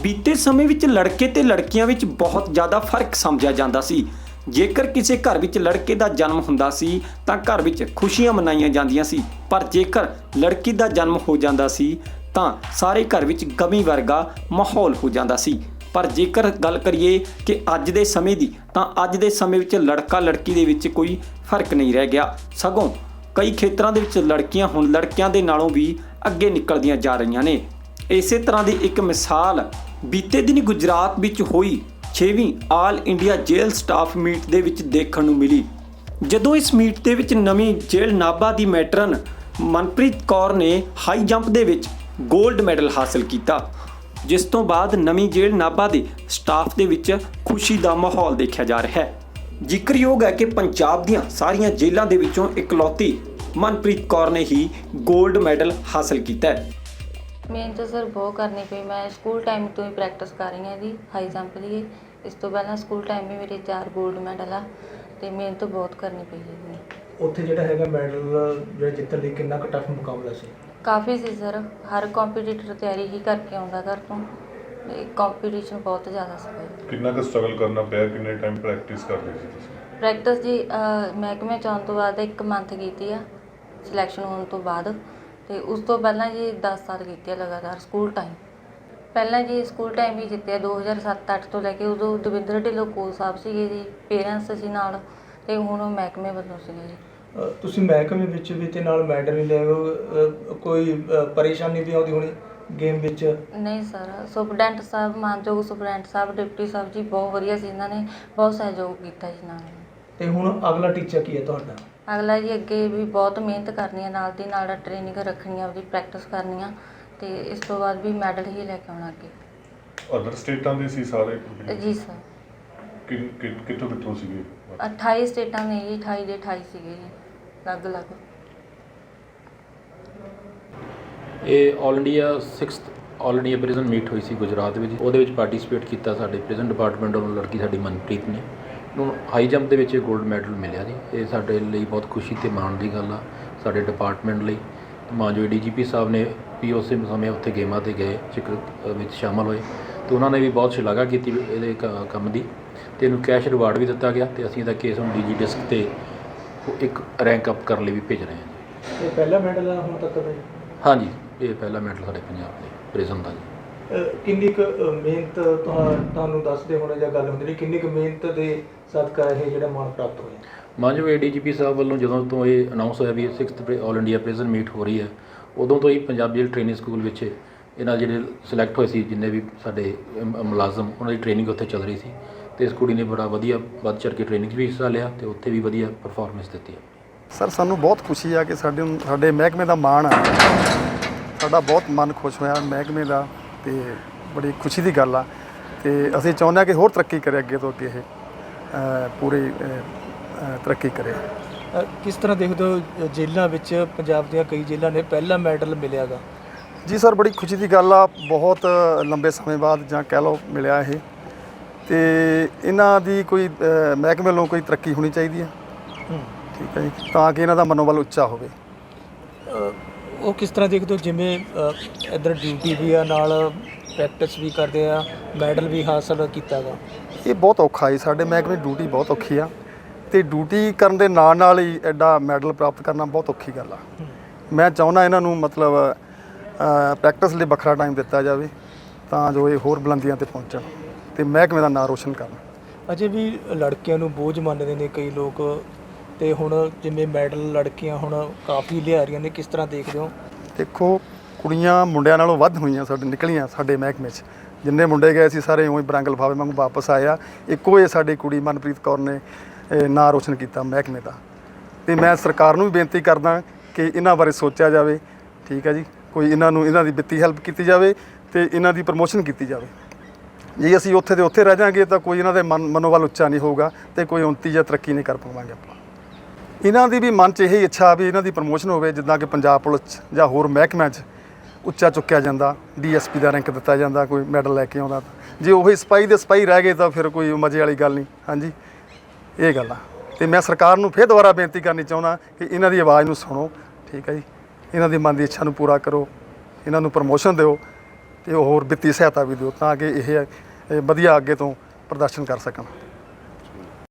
ਬੀਤੇ ਸਮੇਂ ਵਿੱਚ ਲੜਕੇ ਤੇ ਲੜਕੀਆਂ ਵਿੱਚ ਬਹੁਤ ਜ਼ਿਆਦਾ ਫ਼ਰਕ ਸਮਝਿਆ ਜਾਂਦਾ ਸੀ। ਜੇਕਰ ਕਿਸੇ ਘਰ ਵਿੱਚ ਲੜਕੇ ਦਾ ਜਨਮ ਹੁੰਦਾ ਸੀ, ਤਾਂ ਘਰ ਵਿੱਚ ਖੁਸ਼ੀਆਂ ਮਨਾਈਆਂ ਜਾਂਦੀਆਂ ਸੀ। ਪਰ ਜੇਕਰ ਲੜਕੀ ਦਾ ਜਨਮ ਹੋ ਜਾਂਦਾ ਸੀ, ਤਾਂ ਸਾਰੇ ਘਰ ਵਿੱਚ ਗਮੀ ਵਰਗਾ ਮਾਹੌਲ ਹੋ ਜਾਂਦਾ ਸੀ। ਪਰ ਜੇਕਰ ਗੱਲ ਕਰੀਏ ਕਿ ਅੱਜ ਦੇ ਸਮੇਂ ਦੀ, ਤਾਂ ਅੱਜ ਦੇ ਸਮੇਂ ਵਿੱਚ ਲੜਕਾ ਲੜਕੀ ਦੇ ਵਿੱਚ ਕੋਈ ਫ਼ਰਕ ਨਹੀਂ ਰਹਿ ਗਿਆ। ਸਗੋਂ ਕਈ ਖੇਤਰਾਂ ਦੇ ਵਿੱਚ ਲੜਕੀਆਂ ਹੁਣ ਲੜਕਿਆਂ ਦੇ ਨਾਲੋਂ ਵੀ ਅੱਗੇ ਨਿਕਲਦੀਆਂ ਜਾ ਰਹੀਆਂ ਨੇ। ਇਸੇ ਤਰ੍ਹਾਂ ਦੀ ਇੱਕ ਮਿਸਾਲ ਬੀਤੇ ਦਿਨੀ ਗੁਜਰਾਤ ਵਿੱਚ ਹੋਈ 6ਵੀਂ all India jail staff meet ਦੇ ਵਿੱਚ ਦੇਖਣ ਨੂੰ ਮਿਲੀ। ਜਦੋਂ ਇਸ ਮੀਟ ਦੇ ਵਿੱਚ ਨਵੀਂ ਜੇਲ੍ਹ ਨਾਭਾ ਦੀ ਮੈਟਰਨ ਮਨਪ੍ਰੀਤ ਕੌਰ ਨੇ ਹਾਈ ਜੰਪ ਦੇ ਵਿੱਚ 골ਡ ਮੈਡਲ ਹਾਸਲ ਕੀਤਾ, ਜਿਸ ਤੋਂ ਬਾਅਦ ਨਵੀਂ ਜੇਲ੍ਹ ਨਾਭਾ ਦੇ ਸਟਾਫ ਦੇ ਵਿੱਚ ਖੁਸ਼ੀ ਦਾ ਮਾਹੌਲ ਦੇਖਿਆ ਜਾ ਰਿਹਾ ਹੈ। ਜ਼ਿਕਰਯੋਗ ਹੈ ਕਿ ਪੰਜਾਬ ਦੀਆਂ ਸਾਰੀਆਂ ਜੇਲ੍ਹਾਂ ਦੇ ਵਿੱਚੋਂ ਇਕਲੌਤੀ ਮਨਪ੍ਰੀਤ ਕੌਰ ਨੇ ਹੀ 골ਡ ਮੈਡਲ ਹਾਸਲ ਕੀਤਾ ਹੈ। ਮਿਹਨਤ ਸਰ ਬਹੁਤ ਕਰਨੀ ਪਈ ਮੈਂ ਸਕੂਲ ਟਾਈਮ ਤੋਂ ਹੀ ਪ੍ਰੈਕਟਿਸ ਕਰ ਰਹੀ ਹਾਂ ਜੀ ਹਾਈ ਜੰਪ ਦੀ। ਇਸ ਤੋਂ ਪਹਿਲਾਂ ਸਕੂਲ ਟਾਈਮ ਵੀ ਮੇਰੇ ਚਾਰ 골ਡ ਮੈਡਲ ਆ ਤੇ ਮਿਹਨਤ ਬਹੁਤ ਕਰਨੀ ਪਈ ਹੈ ਜੀ। ਉੱਥੇ ਜਿਹੜਾ ਹੈਗਾ ਮੈਡਲ ਜਿਹੜਾ ਜਿੱਤਣ ਲਈ ਕਿੰਨਾ ਕੁ ਟਫ ਮੁਕਾਬਲਾ ਸੀ? ਕਾਫੀ ਸੀ ਸਰ ਹਰ ਕੰਪੀਟੀਟਰ ਤਿਆਰੀ ਹੀ ਕਰਕੇ ਆਉਂਦਾ ਘਰ ਤੋਂ। ਤੇ ਕੰਪੀਟੀਸ਼ਨ ਬਹੁਤ ਜ਼ਿਆਦਾ ਸੀ ਕਿੰਨਾ ਕੁ ਸਟਰਗਲ ਕਰਨਾ ਪਿਆ ਕਿੰਨੇ ਟਾਈਮ ਪ੍ਰੈਕਟਿਸ ਕਰਦੇ ਸੀ ਤੁਸੀਂ? ਪ੍ਰੈਕਟਿਸ ਜੀ ਅਹ, ਮਹਿਕਮੇ ਚ ਆਉਣ ਤੋਂ ਬਾਅਦ ਇੱਕ ਮੰਥ ਕੀਤੀ ਆ ਸਿਲੈਕਸ਼ਨ ਹੋਣ ਤੋਂ ਬਾਅਦ। ਤੇ ਉਸ ਤੋਂ ਪਹਿਲਾਂ ਜੀ 10 ਸਾਲ ਕੀਤੀ ਆ ਲਗਾਤਾਰ ਸਕੂਲ ਟਾਈਮ ਪਹਿਲਾਂ ਜੀ ਸਕੂਲ ਟਾਈਮ ਵੀ ਜਿੱਤਿਆ 2007-8 ਤੋਂ ਲੈ ਕੇ ਉਦੋਂ ਦਵਿੰਦਰ ਢਿੱਲੋਂ ਕੋਚ ਸਾਹਿਬ ਸੀਗੇ ਜੀ ਪੇਰੈਂਟਸ ਸੀ ਨਾਲ ਤੇ ਹੁਣ ਉਹ ਮਹਿਕਮੇ ਵੱਲੋਂ ਸੀਗੇ ਜੀ। ਅ, ਤੁਸੀਂ ਮਹਿਕਮੇ ਵਿੱਚ ਵੀ ਤੇ ਨਾਲ ਮੈਡਲ ਵੀ ਲੈ ਅ, ਕੋਈ ਅ, ਪਰੇਸ਼ਾਨੀ ਵੀ ਆਉਂਦੀ ਹੋਣੀ ਗੇਮ ਵਿੱਚ? ਨਹੀਂ ਸਰ ਸੁਪਰਡੈਂਟ ਸਾਹਿਬ ਮਾਨਯੋਗ ਸੁਪਰਡੈਂਟ ਸਾਹਿਬ ਡਿਪਟੀ ਸਾਹਿਬ ਜੀ ਬਹੁਤ ਵਧੀਆ ਸੀ। ਇਹਨਾਂ ਨੇ ਬਹੁਤ ਸਹਿਯੋਗ ਕੀਤਾ ਜੀ ਨਾਲ। ਤੇ ਹੁਣ ਅਗਲਾ ਟੀਚਾ ਕੀ ਹੈ ਤੁਹਾਡਾ? ਅਗਲਾ ਜੀ ਅੱਗੇ ਵੀ ਬਹੁਤ ਮਿਹਨਤ ਕਰਨੀ ਹੈ ਨਾਲ ਦੀ ਨਾਲ ਟ੍ਰੇਨਿੰਗ ਰੱਖਣੀ ਆ ਉਹਦੀ ਪ੍ਰੈਕਟਿਸ ਕਰਨੀ ਆ ਤੇ ਇਸ ਤੋਂ ਬਾਅਦ ਵੀ ਮੈਡਲ ਹੀ ਲੈ ਕੇ ਆਉਣਾ ਅੱਗੇ। ਅਦਰ ਸਟੇਟਾਂ ਦੇ ਸੀ ਸਾਰੇ? ਜੀ ਸਰ ਕਿ- ਕਿ- ਕਿੱਥੋਂ ਕਿੱਥੋਂ ਸੀਗੇ? 28 ਸਟੇਟਾਂ ਨੇ ਜੀ 28 ਦੇ 28 ਸੀਗੇ ਜੀ ਅਲੱਗ ਅਲੱਗ। ਇਹ 올 India 6th 올 India prison meat ਹੋਈ ਸੀ ਗੁਜਰਾਤ ਵਿੱਚ। ਉਹਦੇ ਵਿੱਚ ਪਾਰਟਿਸਿਪੇਟ ਕੀਤਾ ਸਾਡੇ ਪ੍ਰਿਜ਼ਨ ਡਿਪਾਰਟਮੈਂਟ ਵੱਲੋਂ ਲੜਕੀ ਸਾਡੀ ਮਨਪ੍ਰੀਤ ਨੇ। ਨੂੰ ਹਾਈ ਜੰਪ ਦੇ ਵਿੱਚ 골ਡ ਮੈਡਲ ਮਿਲਿਆ ਜੀ। ਇਹ ਸਾਡੇ ਲਈ ਬਹੁਤ ਖੁਸ਼ੀ ਤੇ ਮਾਣ ਦੀ ਗੱਲ ਆ ਸਾਡੇ ਡਿਪਾਰਟਮੈਂਟ ਲਈ। ਤੇ ਮਾਨਯੋਗ ਡੀਜੀਪੀ ਸਾਹਿਬ ਨੇ ਪੀਓਸੀ ਸਮੇਂ ਉੱਥੇ ਗੇਮਾਂ ਤੇ ਗਏ ਜ਼ਿਕਰ ਵਿੱਚ ਸ਼ਾਮਲ ਹੋਏ। ਤੇ ਉਹਨਾਂ ਨੇ ਵੀ ਬਹੁਤ ਸ਼ਲਾਘਾ ਕੀਤੀ ਇਹਦੇ ਕੰਮ ਦੀ। ਤੇ ਇਹਨੂੰ ਕੈਸ਼ ਰਿਵਾਰਡ ਵੀ ਦਿੱਤਾ ਗਿਆ ਤੇ ਅਸੀਂ ਇਹਦਾ ਕੇਸ ਹੁਣ ਡੀਜੀ ਡਿਸਕ ਤੇ ਇੱਕ ਰੈਂਕ ਅਪ ਕਰਨ ਲਈ ਵੀ ਭੇਜ ਰਹੇ ਹਾਂ ਜੀ। ਇਹ ਪਹਿਲਾ ਮੈਡਲ ਹੁਣ ਤੱਕ ਦਾ ਹਾਂਜੀ ਇਹ ਪਹਿਲਾ ਮੈਡਲ ਸਾਡੇ ਪੰਜਾਬ ਦੇ ਪ੍ਰਿਜ਼ਨ ਦਾ ਜੀ। ਕਿੰਨੀ ਕੁ ਮਿਹਨਤ ਤੁਹਾ- ਤੁਹਾਨੂੰ ਦੱਸਦੇ ਹੋਣੇ ਜਾਂ ਗੱਲ ਹੁੰਦੀ ਨਹੀਂ ਕਿੰਨੀ ਕੁ ਮਿਹਨਤ ਦੇ ਸਦਕਾ ਇਹ ਜਿਹੜਾ ਮਾਣ ਪ੍ਰਾਪਤ ਹੋਇਆ? ਮਾਨਯੋਗ ਏਡੀਜੀਪੀ ਸਾਹਿਬ ਵੱਲੋਂ ਜਦੋਂ ਤੋਂ ਇਹ ਅਨਾਉਂਸ ਹੋਇਆ ਵੀ 6th all India prison meet ਹੋ ਰਹੀ ਹੈ ਉਦੋਂ ਤੋਂ ਹੀ ਪੰਜਾਬ ਜੇਲ੍ਹ ਟ੍ਰੇਨਿੰਗ ਸਕੂਲ ਵਿੱਚ ਇਹਨਾਂ ਜਿਹੜੇ ਸਿਲੈਕਟ ਹੋਏ ਸੀ ਜਿੰਨੇ ਵੀ ਸਾਡੇ ਅਮ, ਮੁਲਾਜ਼ਮ ਉਹਨਾਂ ਦੀ ਟ੍ਰੇਨਿੰਗ ਉੱਥੇ ਚੱਲ ਰਹੀ ਸੀ ਤੇ ਇਸ ਕੁੜੀ ਨੇ ਬੜਾ ਵਧੀਆ ਵੱਧ ਚੜ੍ਹ ਕੇ ਟ੍ਰੇਨਿੰਗ 'ਚ ਵੀ ਹਿੱਸਾ ਲਿਆ ਤੇ ਉੱਥੇ ਵੀ ਵਧੀਆ ਪਰਫਾਰਮੈਂਸ ਦਿੱਤੀ। ਹੈ ਸਰ ਸਾਨੂੰ ਬਹੁਤ ਖੁਸ਼ੀ ਆ ਕਿ ਸਾਡੇ ਸਾਡੇ ਮਹਿਕਮੇ ਦਾ ਮਾਣ ਆ। ਸਾਡਾ ਬਹੁਤ ਮਨ ਖੁਸ਼ ਹੋਇਆ ਮਹਿਕਮੇ ਦਾ। ਤੇ ਬੜੀ ਖੁਸ਼ੀ ਦੀ ਗੱਲ ਆ ਤੇ ਅਸੀਂ ਚਾਹੁੰਦੇ ਹਾਂ ਕਿ ਹੋਰ ਤਰੱਕੀ ਕਰੇ ਅੱਗੇ ਤੋਂ ਅੱਗੇ ਇਹ ਪੂਰੀ ਤਰੱਕੀ ਕਰੇ। ਕਿਸ ਤਰ੍ਹਾਂ ਦੇਖਦੇ ਹੋ ਜੇਲ੍ਹਾਂ ਵਿੱਚ ਪੰਜਾਬ ਦੀਆਂ ਕਈ ਜੇਲ੍ਹਾਂ ਨੇ ਪਹਿਲਾ ਮੈਡਲ ਮਿਲਿਆਗਾ? ਜੀ ਸਰ ਬੜੀ ਖੁਸ਼ੀ ਦੀ ਗੱਲ ਆ ਬਹੁਤ ਲੰਬੇ ਸਮੇਂ ਬਾਅਦ ਜਾਂ ਕਹਿ ਲਓ ਮਿਲਿਆ ਇਹ। ਤੇ ਇਹਨਾਂ ਦੀ ਕੋਈ ਮਹਿਕਮੇ ਵੱਲੋਂ ਕੋਈ ਤਰੱਕੀ ਹੋਣੀ ਚਾਹੀਦੀ ਹੈ। ਠੀਕ ਹੈ ਜੀ ਤਾਂ ਕਿ ਇਹਨਾਂ ਦਾ ਮਨੋਬਲ ਉੱਚਾ ਹੋਵੇ। ਉਹ ਕਿਸ ਤਰ੍ਹਾਂ ਦੇਖਦੇ ਹੋ? ਜਿਵੇਂ ਅ, ਇੱਧਰ ਡਿਊਟੀ ਵੀ ਆ ਨਾਲ ਪ੍ਰੈਕਟਿਸ ਵੀ ਕਰਦੇ ਆ ਮੈਡਲ ਵੀ ਹਾਸਲ ਕੀਤਾਗਾ ਇਹ ਬਹੁਤ ਔਖਾ ਹੈ ਸਾਡੇ ਮਹਿਕਮੇ ਦੀ ਡਿਊਟੀ ਬਹੁਤ ਔਖੀ ਆ। ਤੇ ਡਿਊਟੀ ਕਰਨ ਦੇ ਨਾਲ ਨਾਲ ਹੀ ਐਡਾ ਮੈਡਲ ਪ੍ਰਾਪਤ ਕਰਨਾ ਬਹੁਤ ਔਖੀ ਗੱਲ ਆ। ਮੈਂ ਚਾਹੁੰਦਾ ਇਹਨਾਂ ਨੂੰ ਮਤਲਬ ਪ੍ਰੈਕਟਿਸ ਲਈ ਵੱਖਰਾ ਟਾਈਮ ਦਿੱਤਾ ਜਾਵੇ ਤਾਂ ਜੋ ਇਹ ਹੋਰ ਬੁਲੰਦੀਆਂ ਤੇ ਪਹੁੰਚਣ। ਤੇ ਮਹਿਕਮੇ ਦਾ ਨਾਂ ਰੋਸ਼ਨ ਕਰਨ। ਅਜੇ ਵੀ ਲੜਕਿਆਂ ਨੂੰ ਬੋਝ ਮੰਨਦੇ ਨੇ ਕਈ ਲੋਕ ਤੇ ਹੁਣ ਜਿਵੇਂ ਮੈਡਲ ਲੜਕੀਆਂ ਹੁਣ ਕਾਫੀ ਲਿਆ ਰਹੀਆਂ ਨੇ, ਕਿਸ ਤਰ੍ਹਾਂ ਦੇਖਦੇ ਹੋ? ਦੇਖੋ, ਕੁੜੀਆਂ ਮੁੰਡਿਆਂ ਨਾਲੋਂ ਵੱਧ ਹੋਈਆਂ ਸਾਡੇ, ਨਿਕਲੀਆਂ ਸਾਡੇ ਮਹਿਕਮੇ 'ਚ। ਜਿੰਨੇ ਮੁੰਡੇ ਗਏ ਸੀ ਸਾਰੇ ਉਵੇਂ ਬਰੰਗ ਲਿਫਾਫੇ ਵਾਂਗੂ ਵਾਪਸ ਆਇਆ ਇੱਕੋ ਹੀ ਸਾਡੀ ਕੁੜੀ ਮਨਪ੍ਰੀਤ ਕੌਰ ਨੇ ਨਾਂ ਰੋਸ਼ਨ ਕੀਤਾ ਮਹਿਕਮੇ ਦਾ। ਤੇ ਮੈਂ ਸਰਕਾਰ ਨੂੰ ਵੀ ਬੇਨਤੀ ਕਰਦਾ ਕਿ ਇਹਨਾਂ ਬਾਰੇ ਸੋਚਿਆ ਜਾਵੇ, ਠੀਕ ਹੈ ਜੀ? ਕੋਈ ਇਹਨਾਂ ਨੂੰ, ਇਹਨਾਂ ਦੀ ਵਿੱਤੀ ਹੈਲਪ ਕੀਤੀ ਜਾਵੇ ਤੇ ਇਹਨਾਂ ਦੀ ਪ੍ਰਮੋਸ਼ਨ ਕੀਤੀ ਜਾਵੇ। ਜੇ ਅਸੀਂ ਉੱਥੇ ਦੇ ਉੱਥੇ ਰਹਿ ਜਾਾਂਗੇ ਤਾਂ ਕੋਈ ਇਹਨਾਂ ਦੇ ਮਨ, ਮਨੋਬਲ ਉੱਚਾ ਨਹੀਂ ਹੋਊਗਾ ਤੇ ਕੋਈ ਉਨਤੀ ਜਾਂ ਤਰੱਕੀ ਨਹੀਂ ਕਰ ਪਾਵਾਂਗੇ ਆਪਾਂ। ਇਹਨਾਂ ਦੀ ਵੀ ਮਨ 'ਚ ਇਹੀ ਇੱਛਾ ਵੀ ਇਹਨਾਂ ਦੀ ਪ੍ਰਮੋਸ਼ਨ ਹੋਵੇ, ਜਿੱਦਾਂ ਕਿ ਪੰਜਾਬ ਪੁਲਿਸ 'ਚ ਜਾਂ ਹੋਰ ਮਹਿਕਮਿਆਂ 'ਚ ਉੱਚਾ ਚੁੱਕਿਆ ਜਾਂਦਾ ਡੀਐਸਪੀ ਦਾ ਰੈਂਕ ਦਿੱਤਾ ਜਾਂਦਾ, ਕੋਈ ਮੈਡਲ ਲੈ ਕੇ ਆਉਂਦਾ ਜੇ ਉਹੀ ਸਿਪਾਹੀ ਦੇ ਸਪਾਈ ਰਹਿ ਗਏ ਤਾਂ ਫਿਰ ਕੋਈ ਮਜ਼ੇ ਵਾਲੀ ਗੱਲ ਨਹੀਂ, ਹਾਂਜੀ। ਇਹ ਗੱਲ ਆ। ਤੇ ਮੈਂ ਸਰਕਾਰ ਨੂੰ ਫਿਰ ਦੁਬਾਰਾ ਬੇਨਤੀ ਕਰਨੀ ਚਾਹੁੰਦਾ ਕਿ ਇਹਨਾਂ ਦੀ ਆਵਾਜ਼ ਨੂੰ ਸੁਣੋ, ਠੀਕ ਹੈ ਜੀ। ਇਹਨਾਂ ਦੀ ਮਨ ਦੀ ਇੱਛਾ ਨੂੰ ਪੂਰਾ ਕਰੋ, ਇਹਨਾਂ ਨੂੰ ਪ੍ਰਮੋਸ਼ਨ ਦਿਓ ਤੇ ਹੋਰ ਵਿੱਤੀ ਸਹਾਇਤਾ ਵੀ ਦਿਓ ਤਾਂ ਕਿ ਇਹ ਵਧੀਆ ਅੱਗੇ ਤੋਂ ਪ੍ਰਦਰਸ਼ਨ ਕਰ ਸਕਣ।